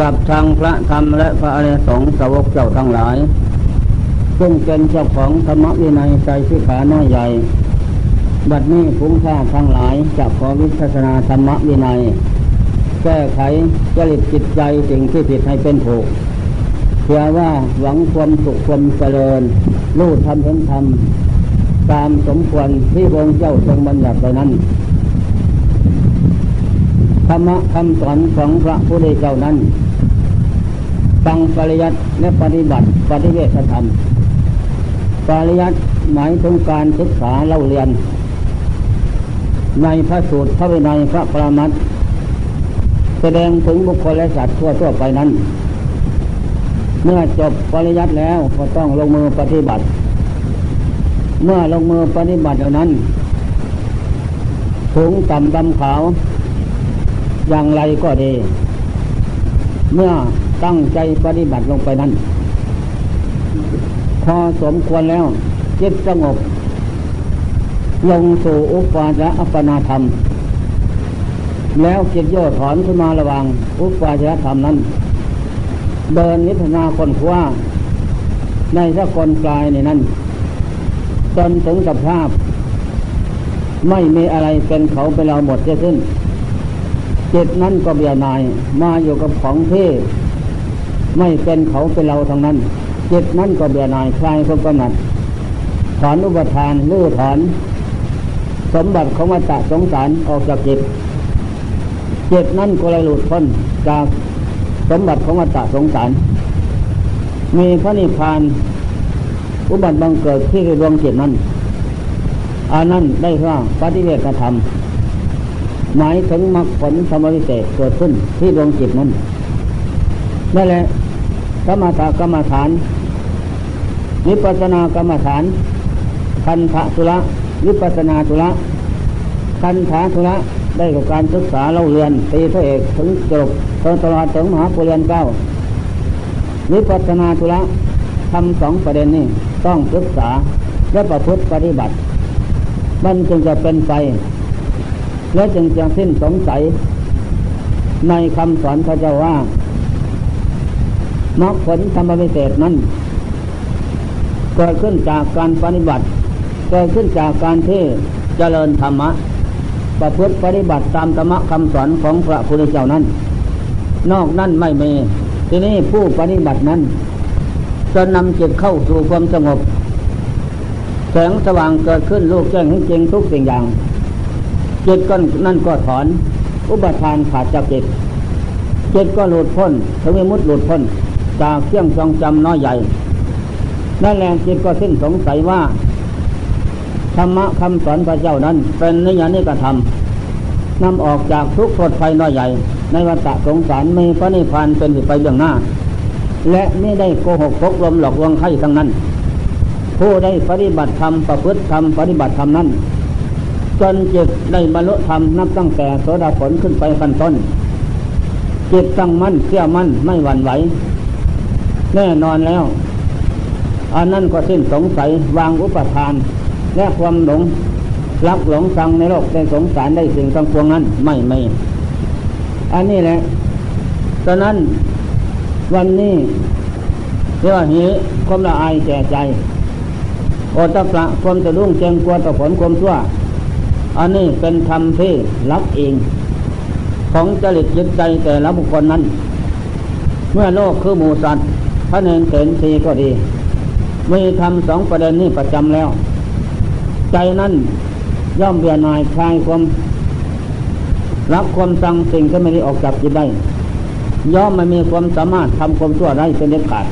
กับทางพระธรรมและพระอริยสงฆ์สาวกเจ้าทั้งหลาย ซึ่งเป็นเจ้าของธรรมวินัยใจสิขาน้อยใหญ่ บัดนี้คุ้มค่าทั้งหลายจะขอวิจารณาธรรมวินัย แก้ไขจริตจิตใจสิ่งที่ผิดให้เป็นถูกเพื่อว่าหวังความสุขความเจริญรู้ทำเห็นธรรมตามสมควรที่องค์เจ้าทรงบัญญัติไว้นั้นธรรมะคำสอนของพระพุทธเจ้านั้น ฟังปริยัติและปฏิบัติปฏิเวทธรรม ปริยัติหมายถึงการศึกษาเล่าเรียน ในพระสูตรพระวินัยพระประมัติแสดงถึงบุคคลและสัตว์ทั่วทั่วไปนั้น เมื่อจบปริยัติแล้วก็ต้องลงมือปฏิบัติ เมื่อลงมือปฏิบัติเหล่านั้นถุงต่ำดำขาว อย่างไรก็ดี เมื่อตั้งใจปฏิบัติลงไปนั้น พอสมควรแล้วจิตสงบ ลงสู่อุปาจาอัปนาธรรม แล้วจิตโยถอนขึ้นมาระวังอุปาจาธรรมนั้น เดินนิพพานาคนคว้าในสกลกายในนั้นจนถึงกับภาพ ไม่มีอะไรเป็นเขาเป็นเราหมดเสียสิ้น จิตนั้นก็เบียนาย มาอยู่กับของที่ไม่เป็นเขาเป็นเราทั้งนั้นจิตนั้นก็เบียนายคลายความกำหนัดถอนอุปทานลื้อถอน สมบัติของวัฏสงสารออกจากจิตจิตนั้นก็เลยหลุดพ้นจากสมบัติของวัฏสงสาร มีพระนิพพานอุบัติบังเกิดที่ดวงจิตนั้นอันนั้นได้ว่าปฏิเวทธรรม หมายถึงมรรคผลธรรมวิเศษเกิดขึ้นที่ดวงจิตนั้นนั่นแหละกรรมฐานกรรมฐานวิปัสนากรรมฐานคันธะสุระวิปัสนาสุระคันธาสุระได้กับการศึกษาเล่าเรียนตีพระเอกถึงจบตลอดถึงมหาปุเรียนเก้าวิปัสนาสุระทำสองประเด็นนี้ต้องศึกษาและประพฤติปฏิบัติ มันจึงจะเป็นไป และจึงจะสิ้นสงสัย ในคำสอนพระเจ้าว่ามรรคผลธรรมวิเศษนั้นเกิดขึ้นจากการปฏิบัติเกิดขึ้นจากการที่เจริญธรรมะ ประพฤติปฏิบัติตามธรรมะคำสอนของพระพุทธเจ้านั้น นอกนั้นไม่มี ทีนี้ผู้ปฏิบัตินั้น จะนำจิตเข้าสู่ความสงบ แสงสว่างเกิดขึ้นลูกแจ้งให้จริงทุกสิ่งอย่าง จิตก็นั่นก็ถอน อุปทานขาดจากจิตจิตก็หลุดพ้นทวิมุตหลุดพ้น จากเครื่องทรงจำน้อยใหญ่นั่นแหละจิตก็สิ้นสงสัยว่าธรรมะคำสอนพระเจ้านั้น เป็นนิยานิกระทำนำออกจากทุกข์โทษภัยน้อยใหญ่ ในวัฏสงสารมีพระนิพพานเป็นไปเบื้องหน้า และไม่ได้โกหกพกลมหลอกลวงใครทั้งนั้น ผู้ได้ปฏิบัติธรรมประพฤติธรรมปฏิบัติธรรมนั้น จนจิตได้บรรลุธรรมนับตั้งแต่โสดาผลขึ้นไปขั้นต้น จิตตั้งมั่นเชื่อมั่นไม่หวั่นไหว แน่นอนแล้ว อันนั้นก็สิ้นสงสัยวางอุปทาน และความหลงรักหลงสังในโลกในสงสารได้สิ่งทั้งปวงนั้นไม่ไม่อันนี้แหละตอนนั้นวันนี้เรียกว่าหิความละอายแก่ใจโอตปะความตะลุ่งเจงกลัวต่อผลความชั่ว อันนี้เป็นธรรมที่รับเอง ของจริตจิตใจแต่ละบุคคลนั้น เมื่อโลกคือหมูสัตว์พระเนรเสนทีก็ดี มีทำสองประเด็นนี้ประจำแล้ว ใจนั้นย่อมเบียนายคลายความรับความสังสิ่งที่ไม่ได้ออกจากจิตได้ ย่อมไม่มีความสามารถทำความชั่วได้เป็นเด็ดขาด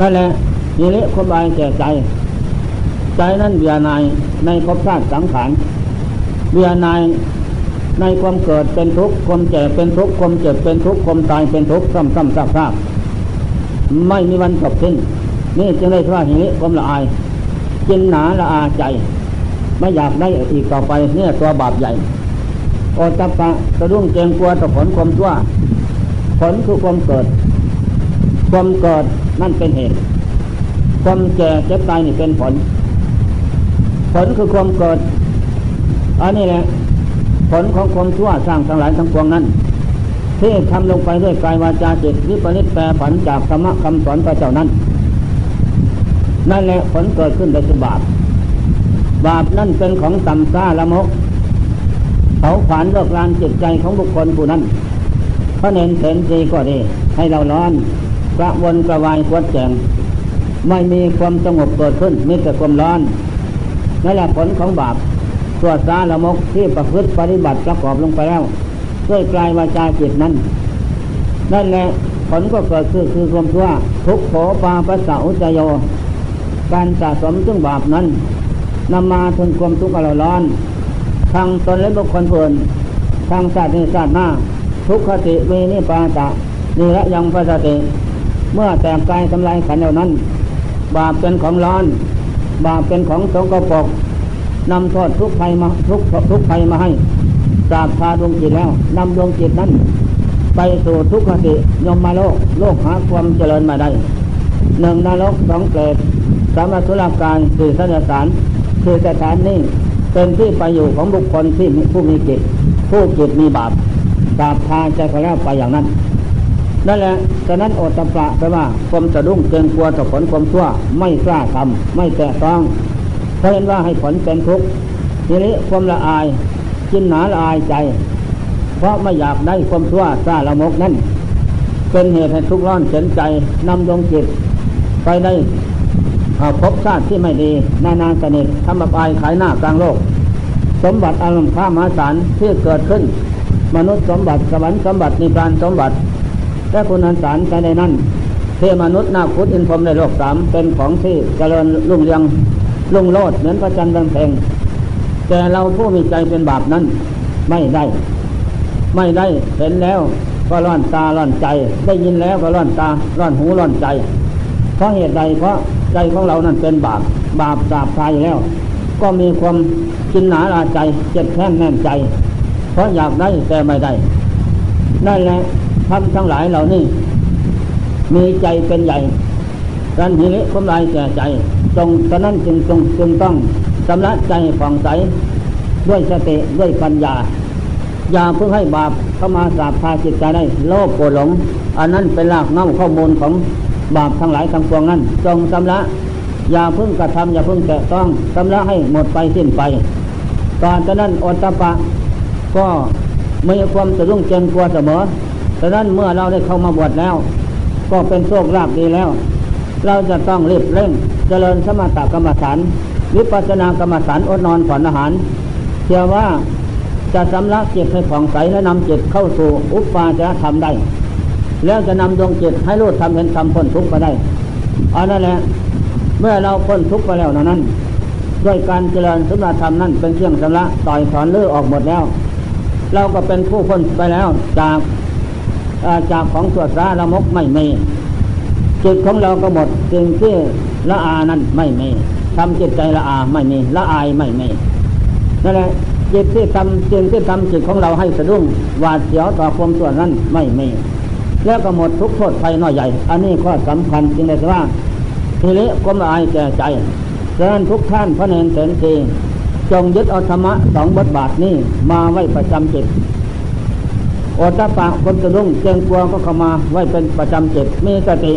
นั่นแหละนี่เละความบายแก่ใจ ใจนั้นเบียนายในภพชาติสังขารเบียนายในความเกิดเป็นทุกข์ความแก่เป็นทุกข์ความเจ็บเป็นทุกข์ความตายเป็นทุกข์ซ้ำซ้ำซากซากไม่มีวันจบสิ้นนี่จึงได้ว่าอย่างนี้ความละอายจินหนาละอาใจ ไม่อยากได้อีกต่อไปเนี่ยตัวบาปใหญ่โอตัปปะสะดุ้งเกรงกลัวต่อผลความชั่วผลคือความเกิด ความเกิดนั่นเป็นเหตุ ความแก่เจ็บตายนี่เป็นผล ผลคือความเกิด อันนี้แหละ ผลของความชั่วสร้างทั้งหลายทั้งปวงนั้น ที่ทำลงไปด้วยกายวาจาจิตวิปริตแปรผันจากธรรมะคำสอนพระเจ้านั้น นั่นแหละผลเกิดขึ้นโดยบาปบาปนั่นเป็นของต่ำซ่าละมกเขาขวานเลิกลานจิตใจของบุคคลผู้นั้นพระเนนเสนสีก็ดี ให้เราร้อนกระวนกระวายควัดแจงไม่มีความสงบเกิดขึ้นมีแต่ความร้อน นั่นแหละผลของบาปตัวสาละมกที่ประพฤติปฏิบัติประกอบลงไปแล้วด้วยกลายวาจาจิตนั้น นั่นแหละผลก็เกิดขึ้นคือความชั่วทุกโขปาปัสสะอุจโย การสะสมซึ่งบาปนั้นนำมาถึงความทุกข์อรร้อนทางตนและบุคคลเพื่นทางศาสตร์ในศาสตร์หน้า ทุกขติเวนิปาตะนิระยังปัสติ เมื่อแตกกายทำลายขันเหล่านั้น บาปเป็นของร้อน บาปเป็นของสงกปรกนำโทษทุกภัยมาทุกทุกภัยมาให้สาบพาดวงจิตแล้วนำดวงจิตนั้น ไปสู่ทุกขติยมมาโลก โลกหาความเจริญมาได้หนึ่งนรกสองเกตสามสุราการสี่สัญสารคือสถานนี้เป็นที่ไปอยู่ของบุคคลที่ผู้มีจิตผู้จิตมีบาปบาปพาใจเขาแล้วไปอย่างนั้น นั่นแหละฉะนั้นโอตปะแปลว่าความสะดุ้งเกรงกลัวต่อผลความชั่ว ไม่กล้าทำไม่แตะต้องเพราะเห็นว่าให้ผลเป็นทุกข์ทีนี้ความละอายกินหนาละอายใจ เพราะไม่อยากได้ความชั่วซาละมกนั้นเป็นเหตุให้ทุกข์ร้อนเสียใจนำดวงจิต ไปได้พบชาติที่ไม่ดี นานาสนิททำบปายขายหน้ากลางโลก สมบัติอารมณ์ข้ามหาศาลที่เกิดขึ้น มนุษย์สมบัติสวรรค์สมบัตินิพพานสมบัติ และคุณอันสารใจในนั้นเทมนุษย์นาคุตอินพรมในโลกสามเป็นของที่เจริญรุ่งเรืองรุ่งโลดเหมือนพระจันทร์บางเพงแต่เราผู้มีใจเป็นบาปนั้น ไม่ได้ ไม่ได้เห็นแล้วก็ร้อนตาร้อนใจ ได้ยินแล้วก็ร้อนตาร้อนหูร้อนใจ เพราะเหตุใดเพราะใจของเรานั้นเป็นบาปบาปสาบทายแล้ว ก็มีความกินหนาลาใจเจ็บแค้นแน่นใจ เพราะอยากได้แต่ไม่ได้นั่นแหละ ทำทั้งหลายเหล่านี้ มีใจเป็นใหญ่รันหิริความลายแก่ใจจงฉะนั้นจึงจงจึงต้องสำระใจผ่องใส ด้วยสติด้วยปัญญา อย่าเพิ่งให้บาปเข้ามาสาบพาจิตใจได้ โลภโกรธหลง อันนั้นเป็นรากเง้าข้อมูลของบาปทั้งหลายทั้งปวงนั้น จงสำระอย่าเพิ่งกระทำอย่าเพิ่งแตะต้องสำระให้หมดไปสิ้นไปตอนนั้นอตตปะ ก็มีความสะดุ้งเจนกลัวเสมอ ฉะนั้นเมื่อเราได้เข้ามาบวชแล้ว ก็เป็นโชคลาภดีแล้ว เราจะต้องรีบเร่ง เจริญสมถกรรมฐานวิปัสสนากรรมฐานอดนอนผ่อนอาหารเชื่อว่าจะสำลักจิตให้ผ่องใสและนำจิตเข้าสู่อุปาจารธรรมได้ แล้วจะนำดวงจิตให้รู้ทำเห็นทำพ้นทุกข์ไปได้อันนั้นแหละเมื่อเราพ้นทุกข์ไปแล้วนั้น ด้วยการเจริญสมถธรรมนั้นเป็นเครื่องสำลักต่อยถอนเลือออกหมดแล้ว เราก็เป็นผู้พ้นไปแล้วจาก จากของสวดสาละมกไม่มีจิตของเราก็หมดสิ่งที่ละอานั้นไม่มีทำจิตใจละอาไม่มีละอายไม่มีนั่นแหละจิตที่ทำจิตที่ทำจิตของเราให้สะดุ้งหวาดเสียวต่อความส่วนนั้นไม่มีแล้วก็หมดทุกโทษภัยน้อยใหญ่ อันนี้ข้อสำคัญจริงเลยว่าทีนี้ความละอายแก่ใจดังนั้นทุกท่านพระเนรเสนทีจงยึดเอาธรรมะสองบทบาทนี้มาไว้ประจำจิต โอตปะคนสะดุ้งเจงกลัวก็เข้ามาไว้เป็นประจำจิตมีสติ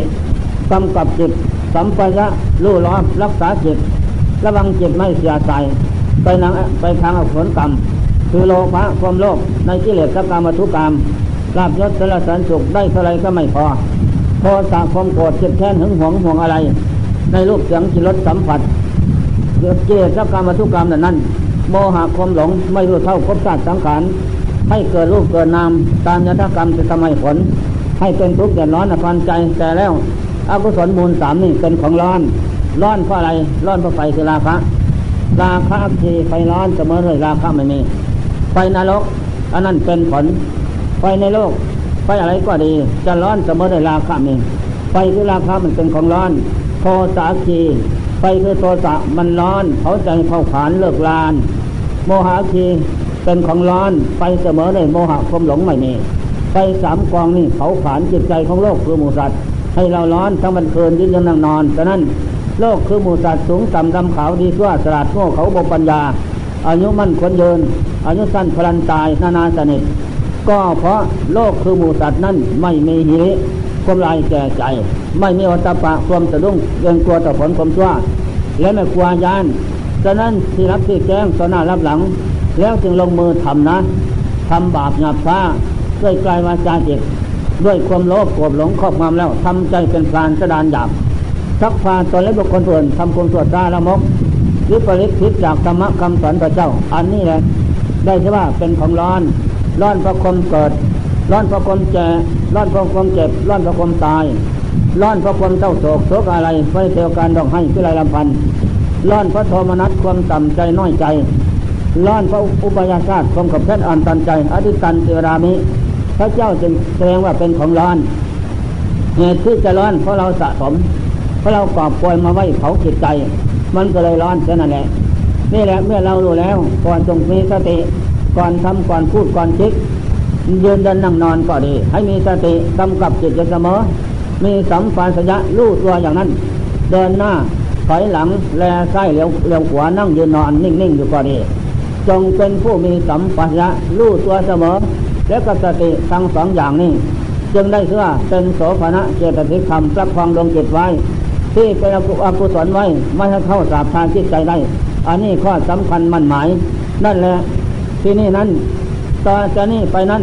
กำกับจิตสัมปะยะรู้ล้อมรักษาจิต ระวังจิตไม่เสียใจไปนางไปทางอผลกรรม คือโลภะความโลภในกิเลสกรรมทุกรรมลาบยศสารสันสุขได้เท่าไรก็ไม่พอโทสะความโกรธเจ็บแค้นหึงหวงห่วงอะไร ในรูปเสียงจิรสสัมผัสเกิดเลสกรรมทุกรรมนั้น โมหะความหลงไม่รู้เท่าครบชาติสังขาร ให้เกิดรูปเกิดนามตามยถากรรมจะทำให้ผล ให้เป็นทุกข์เดือดร้อนอภันใจแต่แล้วอกุศลมูลสามนี่เป็นของร้อน ร้อนเพราะอะไร ร้อนเพราะไฟคือราคะ ราคะคือไฟร้อนเสมอเลยราคะไม่มี ไฟนรกอันนั้นเป็นผล ไฟในโลก ไฟอะไรก็ดี จะร้อนเสมอเลยราคะมี ไฟคือราคะมันเป็นของร้อน โทสะคีไฟคือโทสะมันร้อนเขาใจเผาขานเลิกลาน โมหะคี เป็นของร้อนไฟเสมอเลยโมหะความหลงไม่มีไฟสามกองนี่เผาขานจิตใจของโลกคือหมูสัตว์ให้เราร้อนทั้งวันคืนยืนยันนั่งนอนฉะนั้นโลกคือหมูสัตว์สูงต่ำดำขาวดีชั่วสลัดโง่เขาบปัญญา อายุมั่นคนเยิน อายุสั้นพลันตายนานาสนิทก็เพราะโลกคือหมูสัตว์นั้นไม่มีหิริความลายแก่ใจ ไม่มีอัตปะความสะดุ้งเกินกลัวต่อผลความชั่วและไม่กลัวยานฉะนั้นที่รับที่แจ้งต่อหน้ารับหลัง แล้วจึงลงมือทำนะทำบาปหยาบช้าด้วยกายวาจาจิตด้วยความโลภโกรธหลงครอบงำแล้วทำใจเป็นพรานสดานหยาบชักพาตนและบุคคลอื่นทำความตัวได้ละมกหรือปริพิษจากธรรมะคำสอนพระเจ้า อันนี้แหละ ได้ใช่ว่าเป็นของร้อน ร้อนเพราะความเกิด ร้อนเพราะความแก่ร้อนเพราะความเจ็บ ร้อนเพราะความตาย ร้อนเพราะความเศร้าโศกโศกอะไรไฟเทวการดองให้พิไรลำพันร้อนเพราะโทมนัสความต่ำใจน้อยใจ ร้อนพระอุปยาชาติความขับแค้นอ่อนตันใจ อธิตันเทวรามิ พระเจ้าจึงแสดงว่าเป็นของร้อนเหตุที่จะร้อนเพราะเราสะสม เพราะเรากอบกวยมาไว้เผาจิตใจ มันก็เลยร้อนแค่นนั้นแหละนี่แหละเมื่อเรารู้แล้วก่อนจงมีสติก่อนทำก่อนพูดก่อนคิดยืนเดินนั่งนอนก็ดี ให้มีสติกำกับจิตอยู่เสมอ มีสัมปันสยะรู้ตัวอย่างนั้น เดินหน้าถอยหลังแลซ้ายเลี้ยวเลี้ยวขวานั่งยืนนอนนิ่งๆอยู่ก็ดี จงเป็นผู้มีสัมปัญญะรู้ตัวเสมอ และก็สติทั้งสองอย่างนี้ จึงได้เชื่อเป็นโสภณะเจตสิกธรรมประคองดวงจิตไว้ ที่เป็นอกุศลไว้ไม่ให้เข้าสาบทานจิตใจได้ อันนี้ข้อสำคัญมั่นหมาย นั่นแหละที่นี่นั้นต่อจากนี้ไปนั้น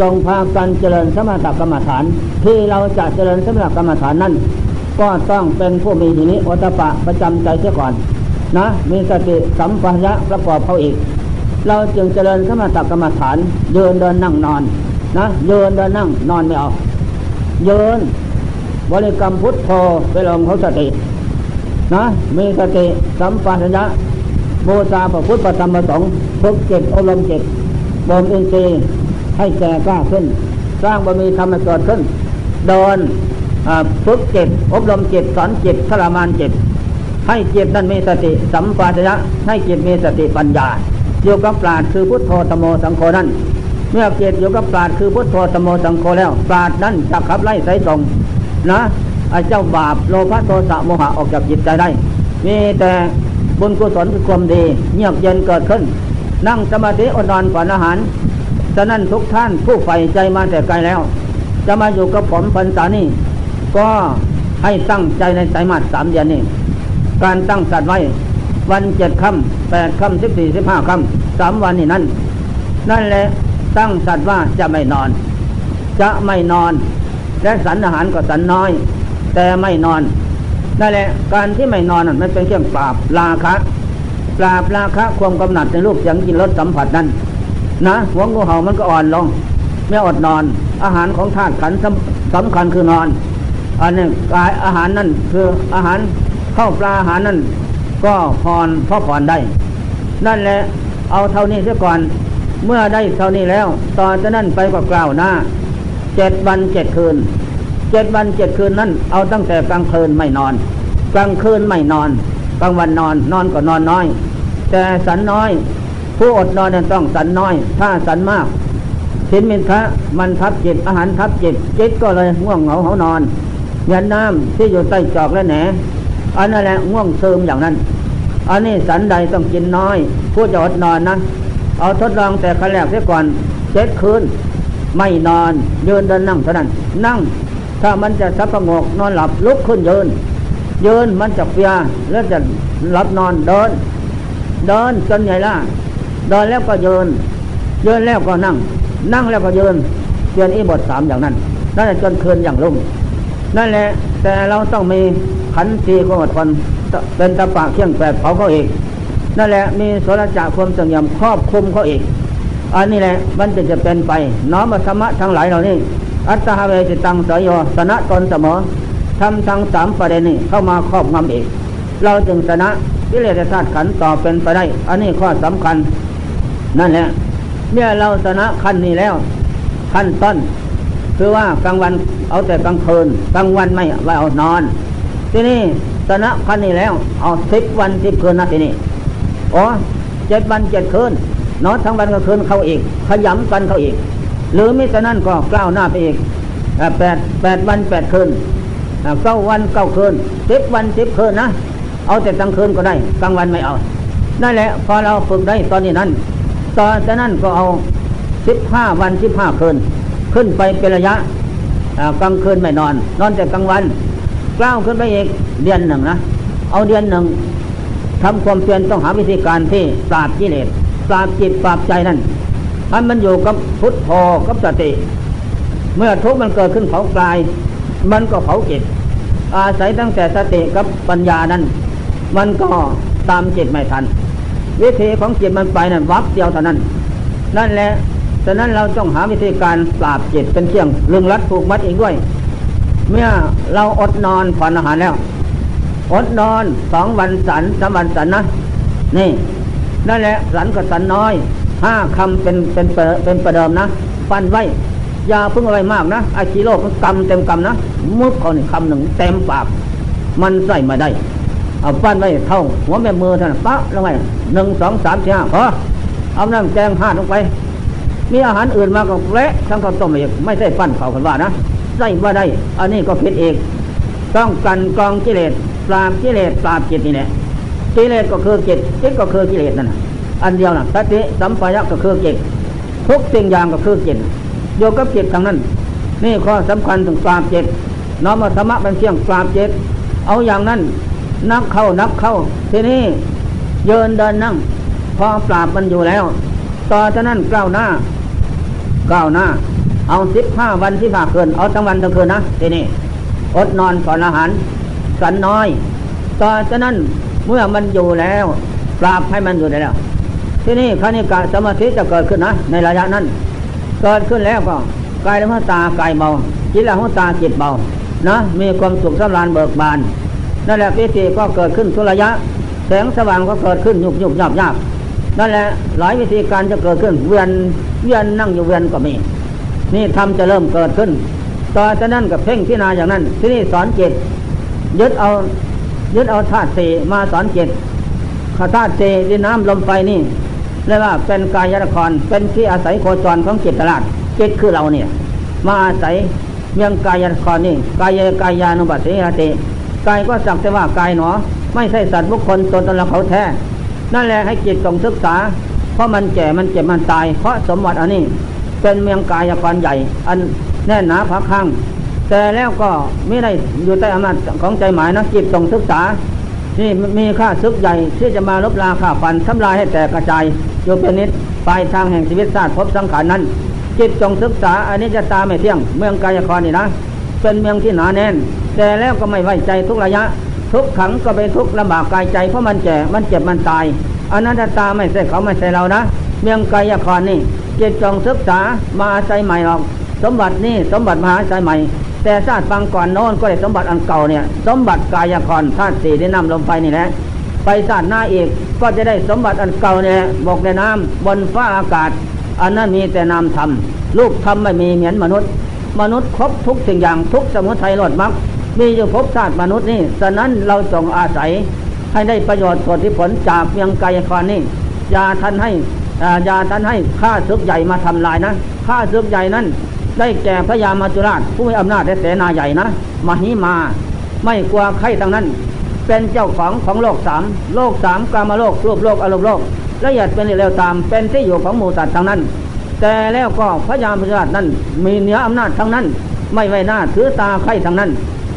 จงพากันเจริญสมถกรรมฐาน ที่เราจะเจริญสมถกรรมฐานนั้น ก็ต้องเป็นผู้มีหินิโอตปะประจำใจเสียก่อน นะมีสติสัมปชัญญะประกอบเขาอีก เราจึงเจริญสมถกรรมฐานยืนเดินนั่งนอนนะยืนเดินนั่งนอนไม่เอายืนบริกรรมพุทโธไปลงเขาสตินะมีสติสัมปชัญญะบูชาพระพุทธประธรรมประสงค์ฝึกจิตอบรมเจิตบ่มอินทรีย์ให้แก่กล้าขึ้น สร้างบารมีธรรมให้เกิดขึ้นเดินฝึกจิตอบรมเจิตสอนเจิตทรมานเจิต ให้จิตนั้นมีสติสัมปชัญญะให้จิตมีสติปัญญาอยู่กับปราดคือพุทโธธโมสังโฆนั้น เมื่อเจิตอยู่กับปราดคือพุทโธธโมสังโฆแล้ว ปราดนั้นจะขับไล่ไสส่งนะไอ้เจ้าบาปโลภะโทสะโมหะออกจากจิตใจได้ มีแต่บุญกุศลคือความดี เงียบเย็นเกิดขึ้น นั่งสมาธิอดนอนก่อนอาหารฉะนั้นทุกท่านผู้ใฝ่ใจมาแต่ไกลแล้ว จะมาอยู่กับผมพรรษานี้ก็ให้ตั้งใจในไตรมาสสามเดือนนี้ การตั้งสัตว์ไว้ วันเจ็ดค่ำแปดค่ำสิบสี่สิบห้าค่ำสามวันนี้นั่น นั่นแหละตั้งสัตว์ว่าจะไม่นอน จะไม่นอน และสันอาหารก็สันน้อย แต่ไม่นอนนั่นแหละการที่ไม่นอนมันเป็นเครื่องปราบราคะปราบราคะความกำหนัดในรูปเสียงกินรสสัมผัสนั้นนะหัวงูเห่ามันก็อ่อนลงไม่อดนอน อาหารของธาตุขันสำสำคัญคือนอนอันนี้กายอาหารนั่นคืออาหาร ข้าวปลาอาหารนั่นก็พรพ่อผ่อนได้ นั่นแหละเอาเท่านี้เสียก่อน เมื่อได้เท่านี้แล้วต่อจากนั้นไปก็กล่าวหน้าเจ็ดวันเจ็ดคืนเจ็ดวันเจ็ดคืนนั้นเอาตั้งแต่กลางคืนไม่นอน กลางคืนไม่นอน กลางวันนอนนอนก็นอนน้อย แต่สันน้อย ผู้อดนอนนั้นต้องสันน้อย ถ้าสันมากสินมินทะมันทับจิตอาหารทับจิตจิตก็เลยง่วงเหงาเหานอนเงินน้ำที่อยู่ใต้จอกและแหน อันนั่นแหละง่วงซึมอย่างนั้น อันนี้สันใดต้องกินน้อยผู้จะอดนอนนะเอาทดลองแต่ขั้นแรกเสียก่อนเจ็ดคืนไม่นอนยืนเดินนั่งเท่านั้น นั่ง ถ้ามันจะสับประงกนอนหลับลุกขึ้นยืน ยืนมันจะเปียแล้วจะหลับนอนเดิน เดินจนใหญ่ละเดินแล้วก็ยืนยืนแล้วก็นั่ง นั่งแล้วก็ยืนเรียนอีบทสามอย่างนั้นนั่นแหละจนคืนอย่างลุ่มนั่นแหละแต่เราต้องมี ขันธ์ความอดทนเป็นตะปะเขี่ยงแปดเผาเขาอีกนั่นแหละมีโสรจะความสงบครอบคุมเขาอีกอันนี้แหละมันจะจะเป็นไปน้อมธรรมะทั้งหลายเหล่านี้ อัตตาเวจิตังสยโยสนะตนเสมอทำทั้งสามประเด็นนี้เข้ามาครอบงำอีก เราจึงชนะวิเลศธาตุขันธ์ต่อเป็นไปได้ อันนี้ข้อสำคัญ นั่นแหละเมื่อเราชนะขั้นนี้แล้ว ขั้นต้น คือว่ากลางวันเอาแต่กลางคืนกลางวันไม่ไว้เอานอน ทีนี้ชนะขั้นนี้แล้ว เอาสิบวันสิบคืนนะทีนี้โอ้เจ็ดวันเจ็ดคืนนอนทั้งวันกลางคืนเขาอีก ขยำกันเขาอีก หรือไมิฉะนั้นก็กล้าวหน้าไปอีกแปดแปดวันแปดคืนเก้าวันเก้าคืนสิบวันสิบคืนนะเอาแต่กลางคืนก็ได้กลางวันไม่เอานั่นแหละพอเราฝึกได้ตอนนี้นั้นตอนจากนั้นก็เอาสิบห้าวันสิบห้าคืน ขึ้นไปเป็นระยะกลางคืนไม่นอน นอนแต่กลางวัน กล้าวขึ้นไปอีกเดือนหนึ่งนะ เอาเดือนหนึ่งทำความเพียรต้องหาวิธีการที่ปราบกิเลสปราบจิตปราบใจนั่นให้มันอยู่กับพุทโธกับสติ เมื่อทุกข์มันเกิดขึ้นเผากาย มันก็เผาจิต อาศัยตั้งแต่สติกับปัญญานั้น มันก็ตามจิตไม่ทัน วิธีของจิตมันไปนั่นวับเดียวเท่านั้น นั่นแหละฉะนั้นเราต้องหาวิธีการปราบจิตเป็นเครื่องลึงรัดผูกมัดอีกด้วย เมื่อ เราอดนอนผ่อนอาหารแล้ว อดนอนสองวันสันสามวันสันนะนี่นั่นแหละสันกับสันน้อยห้าคำเป็นเป็นเป็นประเดิมนะฟันไว้อย่าพิ่งอะไรมากนะไอ้ชีโร่มันกำเต็มกำนะมุกเขาหนึ่งคำหนึ่งเต็มปาก มันใส่มาได้เอาฟันไว้เท่าหัวแม่มือท่านปะลงไปหนึ่งสองสามสี่ห้าพอเอาน้ำแกงห้าลงไป มีอาหารอื่นมาก็เละทั้งข้าวต้มอีกไม่ใช่ฟันเขาคนว่านะ ใส่ว่าได้ อันนี้ก็ผิดเองต้องกันกองกิเลสปราบกิเลสปราบจิตนี่แหละกิเลสก็คือจิตจิตก็คือกิเลสนั่นนะอันเดียวนะสติสัมปายะก็คือจิตทุกสิ่งอย่างก็คือจิตโยกับจิตทางนั้น นี่ข้อสำคัญถึงปราบจิตน้อมธรรมะเป็นเพียงปราบจิตเอาอย่างนั้นนักเข้านักเข้า ทีนี้เยินเดินนั่ง พอปราบมันอยู่แล้ว ต่อจากนั้นก้าวหน้าก้าวหน้า เอาสิบห้าวันที่ผ่าคืนเอาทั้งวันทั้งคืนนะทีนี้อดนอนก่อนอาหาร สันน้อยต่อจากนั้นเมื่อมันอยู่แล้วปราบให้มันอยู่ได้แล้ว ที่นี่คณิกาสมาธิจะเกิดขึ้นนะ ในระยะนั้น เกิดขึ้นแล้วก็กายและหัวตากายเบาจิตและหัวตาจิตเบานะมีความสุขสำราญเบิกบานนั่นแหละปิติก็เกิดขึ้นทุระยะ แสงสว่างก็เกิดขึ้นยุบยุบยับยับนั่นแหละหลายวิธีการจะเกิดขึ้นเวียนเวียนนั่งอยู่เวียนก็มี นี่ทำจะเริ่มเกิดขึ้น ต่อจากนั้นกับเพ่งพิจารณาอย่างนั้น ที่นี่สอนจิตยึดเอายึดเอาธาตุสี่มาสอนจิตข้าธาตุสี่ดินน้ำลมไฟนี่เรียกว่าเป็นกายละครเป็นที่อาศัยโคจรของจิตตลาดจิตคือเราเนี่ย มาอาศัยเมียงกายละครนี่กายกายานุบัติสิติกายก็สักแต่ว่ากายหนอ ไม่ใช่สัตว์บุคคลตนตนเราเขาแท้ นั่นแหละให้จิตต้องศึกษา เพราะมันแก่มันเจ็บมันตาย เพราะสมบัติอันนี้ เป็นเมืองกายกรใหญ่ อันแน่นหนาพักข้าง แต่แล้วก็ไม่ได้อยู่ใต้อำนาจของใจหมายนะจิตต้องศึกษา นี่มีค่าซึกใหญ่ที่จะมาลบลาข่าฟันทำลายให้แตกกระจายอยู่เป็นนิดปลายทางแห่งชีวิตชาสติพบสังขารนั้น จิตจงศึกษาอันนี้จะตาไม่เที่ยง เมืองกายกรนี่นะ เป็นเมืองที่หนาแน่น แต่แล้วก็ไม่ไว้ใจทุกระยะ ทุกขังก็เป็นทุกลำบากกายใจเพราะมันแก่มันเจ็บมันตายอนันตาไม่ใช่เขาไม่ใช่เรานะ เมืองกายครนี่จิตจงศึกษามาอาศัยใหม่หรอก สมบัตินี่สมบัติมหาอาศัยใหม่ แต่ชาติฟังก่อนโน้นก็ได้สมบัติอันเก่าเนี่ย สมบัติกายครธาตุสี่ได้นำลมไฟนี่แหละไปชาติหน้าอีกก็จะได้สมบัติอันเก่าเนี่ยบอกในน้ำบนฟ้าอากาศ อันนั้นมีแต่นามธรรมรูปธรรมไม่มีเหมือนมนุษย์ มนุษย์ครบทุกสิ่งอย่างทุกสมุทัยรอดมรรคมีอยู่ภพชาติมนุษย์นี่ฉะนั้นเราจงอาศัยให้ได้ประโยชน์ผลที่ผลจากเพียงกายครนี่อย่าทันให้ อย่าทันให้ข้าศึกใหญ่มาทำลายนะข้าศึกใหญ่นั้น ได้แก่พระยามาจุราชผู้มีอำนาจและเสนาใหญ่นะมหิมา ไม่กลัวใครทั้งนั้น เป็นเจ้าของของโลกสามโลกสามกามโลกรูปโลกอารมณ์โลกละเอียดเป็นเร็วตามเป็นที่อยู่ของหมู่สัตว์ทั้งนั้น แต่แล้วก็พระยามาจุราชนั้น มีเนื้ออำนาจทั้งนั้น ไม่ไว้หน้าถือตาใครทั้งนั้น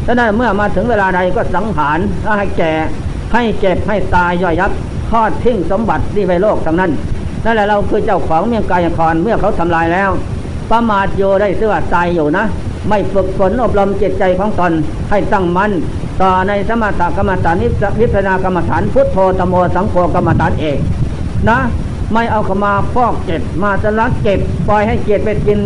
ฉะนั้นเมื่อมาถึงเวลาใดก็สังหารให้แก่ให้เจ็บให้ตายย่อยยับทอดทิ้งสมบัติที่ไวโลกทั้งนั้น นั่นแหละเราคือเจ้าของเมืองกายครเมื่อเขาทำลายแล้ว ประมาทโยได้เสื้อตายอยู่นะ ไม่ฝึกฝนอบรมจิตใจของตนให้ตั้งมั่นต่อในสมถกรรมฐานวิปัสสนากรรมฐานพุทโธตโมสังโฆกรรมฐานเอกนะ ไม่เอาเขามาฟอกเจ็บมาสลักเจ็บปล่อยให้เจ็บไปกิน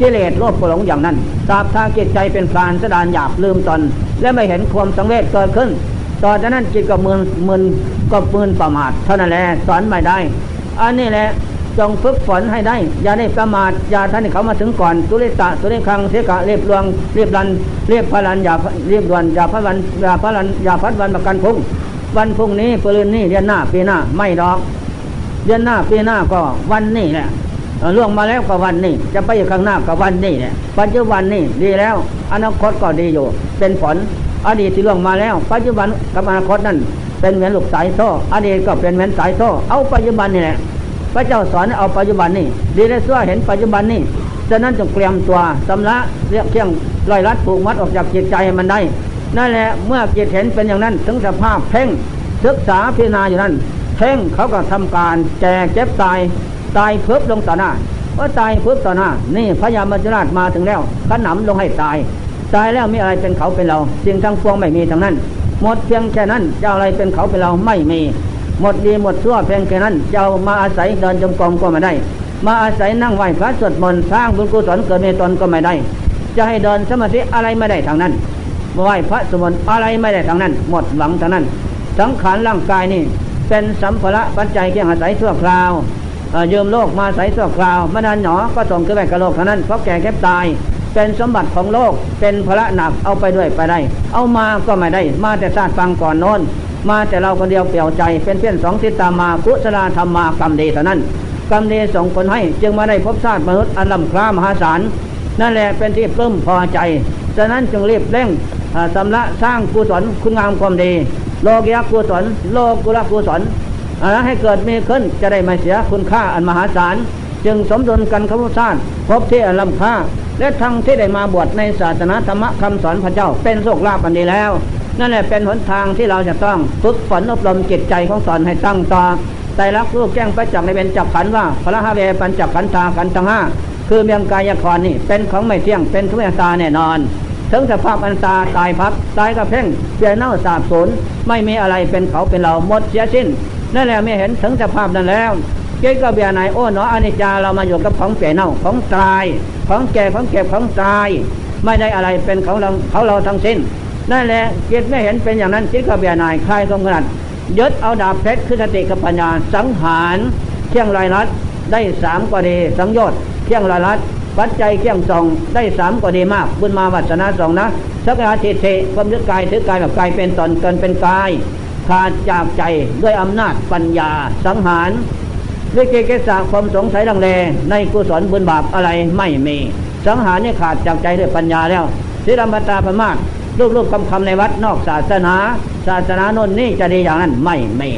กิเลสโลภโกรหลงอย่างนั้นตราบทางจิตใจเป็นพรานสดานหยาบลืมตน และไม่เห็นความสังเวชเกิดขึ้นต่อจากนั้นจิตก็มืนมืนก็มืนประมาทเท่านั้นแหละสอนไม่ได้ อันนี้แหละจงฝึกฝนให้ได้ อย่าได้ประมาทอย่าท่านเขามาถึงก่อนตุลิตะตุลิคังเสกะเรียบรวงเรียบรันเรียบพลันอย่าเรียบด่วนอย่าพัดวันอย่าพัดวันอย่าพัดวันประกันพุ่งวันพุ่งนี้ปืนนี้เดือนหน้าปีหน้าไม่ดอกเดือนหน้าปีหน้าก็วันนี้แหละล่วงมาแล้วก็วันนี้จะไปอยู่ข้างหน้าก็วันนี้เนี่ยปัจจุบันนี่ดีแล้ว อนาคตก็ดีอยู่ เป็นผล อดีตที่ล่วงมาแล้ว ปัจจุบันกับอนาคตนั่นเป็นเหมือนลูกสายโซ่อดีตก็เป็นเหมือนสายโซ่เอาปัจจุบันนี่แหละพระเจ้าสอนเอาปัจจุบันนี่ดีได้ชั่วเห็นปัจจุบันนี่ฉะนั้นจงเตรียมตัวสำละเรียกเที่ยงลอยลัดผูกมัดออกจากจิตใจให้มันได้นั่นแหละเมื่อจิตเห็นเป็นอย่างนั้นถึงสภาพเพ่งศึกษาพิจารณาอยู่นั้นเพ่งเขาก็ทำการแจกเจ็บตายตายเพิบลงต่อหน้าว่าตายเพิบต่อหน้านี่พญามัจจุราชมาถึงแล้วขนำลงให้ตาย ตายแล้วมีอะไรเป็นเขาเป็นเราสิ่งทั้งปวงไม่มีทั้งนั้น หมดเพียงแค่นั้นจะอะไรเป็นเขาเป็นเราไม่มี หมดดีหมดชั่วเพียงแค่นั้นจะามาอาศัยเดินจงกรมก็ไม่ได้ มาอาศัยนั่งไหว้พระสวดมนต์สร้างบุญกุศลเกิดในตนก็ไม่ได้ จะให้เดินสมาธิอะไรไม่ได้ทางนั้นไหว้พระสวดมนต์อะไรไม่ได้ทางนั้น หมดหวังทางนั้น สังขารร่างกายนี่เป็นสัมภาระปัจจัยเครื่องอาศัยชั่วคราวเอ่อยืมโลกมาอาศัยชั่วคราวมานานหนอก็ส่งขึ้นไปกับโลกเท่านั้นเพราะแก่แก็บตาย เป็นสมบัติของโลก เป็นภาระหนักเอาไปด้วยไปได้ เอามาก็ไม่ได้ มาแต่ชาติฟังก่อนโน้น มาแต่เราคนเดียวเปลี่ยวใจ เป็นเพื่อนสองทิศตามมากุศลธรรมมากรรมดีเท่านั้นกรรมดีส่งผลให้จึงมาได้พบชาติมนุษย์อันลำคล้ามหาศาลนั่นแหละเป็นที่ปลื้มพอใจฉะนั้นจึงรีบเร่งสำละสร้างกุศลคุณงามความดี โลกยักกุศลโลกุลกุศลอ่าให้เกิดมีขึ้นจะได้ไม่เสียคุณค่าอันมหาศาล จึงสมดุลกันขมุชาติพบที่อันลำค่า และทั้งที่ได้มาบวชในศาสนาธรรมคำสอนพระเจ้า เป็นโชคลาภอันดีแล้ว นั่นแหละเป็นหนทางที่เราจะต้องฝึกฝนอบรมจิตใจของตนให้ตั้งต่อใจรักลูกแจ้งประจักษ์ในเป็นจักขันว่าพระหาเวปัญจักขันธาขันธ์ทั้งห้าคือเมียงกายครนี่เป็นของไม่เที่ยงเป็นทุกอย่างตาแน่นอนถึงสภาพอันตาตายพับตายกระเพ่งเปลี่ยนเน่าสาบสูญไม่มีอะไรเป็นเขาเป็นเราหมดเสียสิ้นนั่นแหละไม่เห็นถึงสภาพนั้นแล้ว เจ๊ก็เบียร์ไหนโอ้หนออนิจจาเรามาอยู่กับของเปลี่ยนเน่าของตาย ของแก่ของเก็บของตาย ไม่ได้อะไรเป็นของเราเขาเราทั้งสิ้นนั่นแหละจิตไม่เห็นเป็นอย่างนั้นจิตก็เบียร์นายคลายกำลัดยึดเอาดาบเพชรคือสติกับปัญญาสังหารเที่ยงลายลัดได้สามกว่าดีสังโยชน์เที่ยงลายลัดปัจจัยเที่ยงสองได้สามกว่าดีมาก บุญมาวัสนาสองนะสักยาทิเทความยึดกายถือกายแบบกายเป็นตนเกินเป็นกายขาดจากใจด้วยอำนาจปัญญาสังหาร วยเกเกษาความสงสัยลังเลในกุศลบุญบาปอะไรไม่มี สังหารเนี่ยขาดจากใจด้วยปัญญาแล้วสิรมตาประมาทรูปรูปคำคำในวัดนอกศาสนา ศาสนาโน่นนี่จะดีอย่างนั้นไม่มี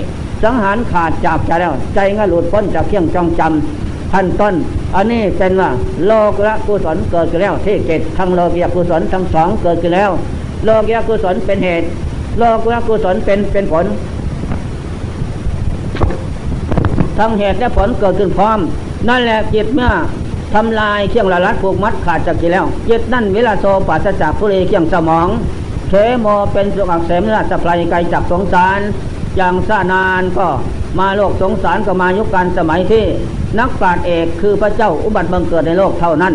สังหารขาดจากใจแล้ว ใจก็หลุดพ้นจากเครื่องจองจำขั้นต้น อันนี้เป็นว่าโลกละกุศลเกิดขึ้นแล้วที่เจ็ดทั้งโลกียกุศลทั้งสองเกิดขึ้นแล้ว โลกียกุศลเป็นเหตุ โลกุกุศลเป็นเป็นผล ทั้งเหตุและผลเกิดขึ้นพร้อม นั่นแหละจิตเมื่อทำลายเครื่องละลัดผูกมัดขาดจากกิเลสจิตนั่นเวลาโซปัสจากผู้เลเครื่องสมองเทโมเป็นสุขักเสมราชไพรไกลจากสงสาร อย่างสานานก็มาโลกสงสารก็มายุคการสมัยที่ นักปราชญ์เอกคือพระเจ้าอุบัติบังเกิดในโลกเท่านั้น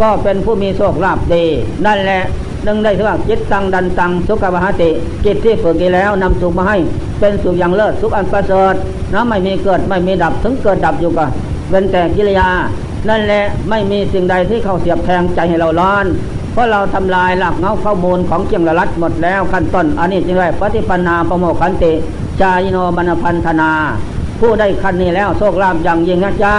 ก็เป็นผู้มีโชคลาภดี นั่นแหละ ดังได้ถือว่าจิตตังดันตังสุขบหาติจิตที่ฝึกดีแล้วนำสุขมาให้ เป็นสุขอย่างเลิศสุขอันประเสริฐนะไม่มีเกิดไม่มีดับถึงเกิดดับอยู่ก็เป็นแต่กิริยา นั่นแหละไม่มีสิ่งใดที่เข้าเสียบแทงใจให้เราร้อน เพราะเราทำลายหลักเงาข้อมูลของเกียงละลัดหมดแล้วขั้นต้นอันนี้จึงได้ปฏิปันนาประโมคันติจายโนบรรพันธนา ผู้ได้คันนี้แล้วโชคลาภอย่างยิ่งนะเจ้า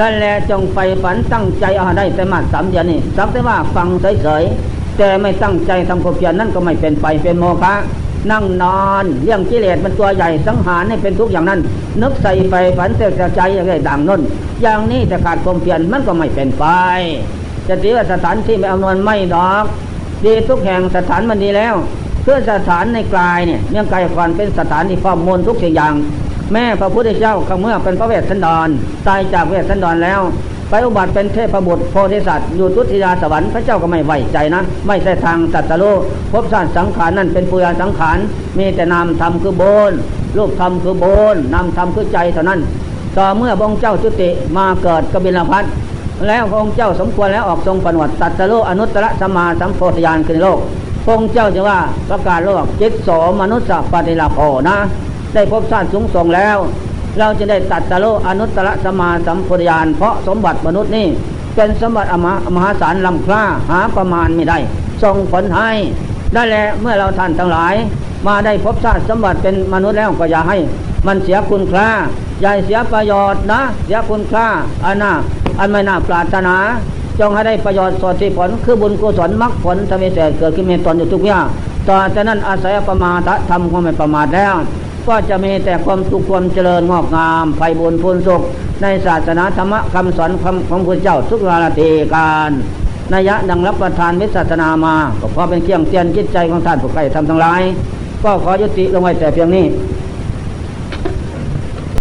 นั่นแหละจงไฟฝันตั้งใจเอาให้ได้แต่มาสามเดือนนี่สักแต่ว่าฟังเฉยๆ แต่ไม่ตั้งใจทำความเพียรนั่นก็ไม่เป็นไปเป็นโมฆะนั่งนอนเรื่องกิเลสมันตัวใหญ่สังหารให้เป็นทุกอย่างนั้น นึกใส่ไฟฝันแต่ใจอย่างไรดังน้น อย่างนี้จะขาดความเพียรมันก็ไม่เป็นไปจะถือว่าสถานที่ไม่อำนวยไม่ดอก ดีทุกแห่งสถานมันดีแล้ว เพื่อสถานในกลายเนี่ยเมืองกายก่อนเป็นสถานที่ข้อมูลทุกสิ่งอย่าง แม่พระพุทธเจ้าข้าเมื่อเป็นพระเวสสันดรตายจากเวสสันดรแล้ว ไปอุบัติเป็นเทพบุตรโพธิสัตว์อยู่ทุติยาสวรรค์พระเจ้าก็ไม่ไว้ใจนะ ไม่ใช่ทางตัดสรู้ภพชาติสังขารนั่นเป็นปุยาสังขารมีแต่นามธรรมคือโบนรูปธรรมคือโบนนามธรรมคือใจเท่านั้น ต่อเมื่อพระองเจ้าจุติมาเกิดกบิลพัทแล้วองค์เจ้าสมควรแล้วออกทรงปนวดตัดสรู้อนุตตรสมมาสัมโพธิญาณขึ้นโลกองค์เจ้าจะว่าประกาศโลกจิตโสมนุษย์ปฏิลาโภนะ ได้พบชาติสูงส่งแล้ว เราจะได้ตัดสโลอนุตตรสมาสัมพุทญาณเพราะสมบัติมนุษย์นี่เป็นสมบัติอมมหาศาลลำคล้าหาประมาณไม่ได้ส่งผลให้ได้แหละเมื่อเราท่านทั้งหลาย มาได้พบชาติสมบัติเป็นมนุษย์แล้วก็อย่าให้ มันเสียคุณค่าอย่าเสียประโยชน์นะ เสียคุณค่าอันน่าอันไม่น่าปรารถนาจงให้ได้ประโยชน์สอดที่ผลคือบุญกุศลมรรคผลทวีเศษเกิดขึ้นมีตนอยู่ทุกอย่างต่อจากนั้นอาศัยประมาททำความไม่ประมาทแล้ว ก็จะมีแต่ความสุขความเจริญงอกงามไพบุญพูนสุข ในศาสนาธรรมคำสอนคำของพระเจ้าทุกราตีการนัยยะดังรับประทานวิสัชนามา ก็เพราะเป็นเครื่องเตือนจิตใจของท่านผู้ใครทำทั้งหลาย ก็ขอยุติลงไว้แต่เพียงนี้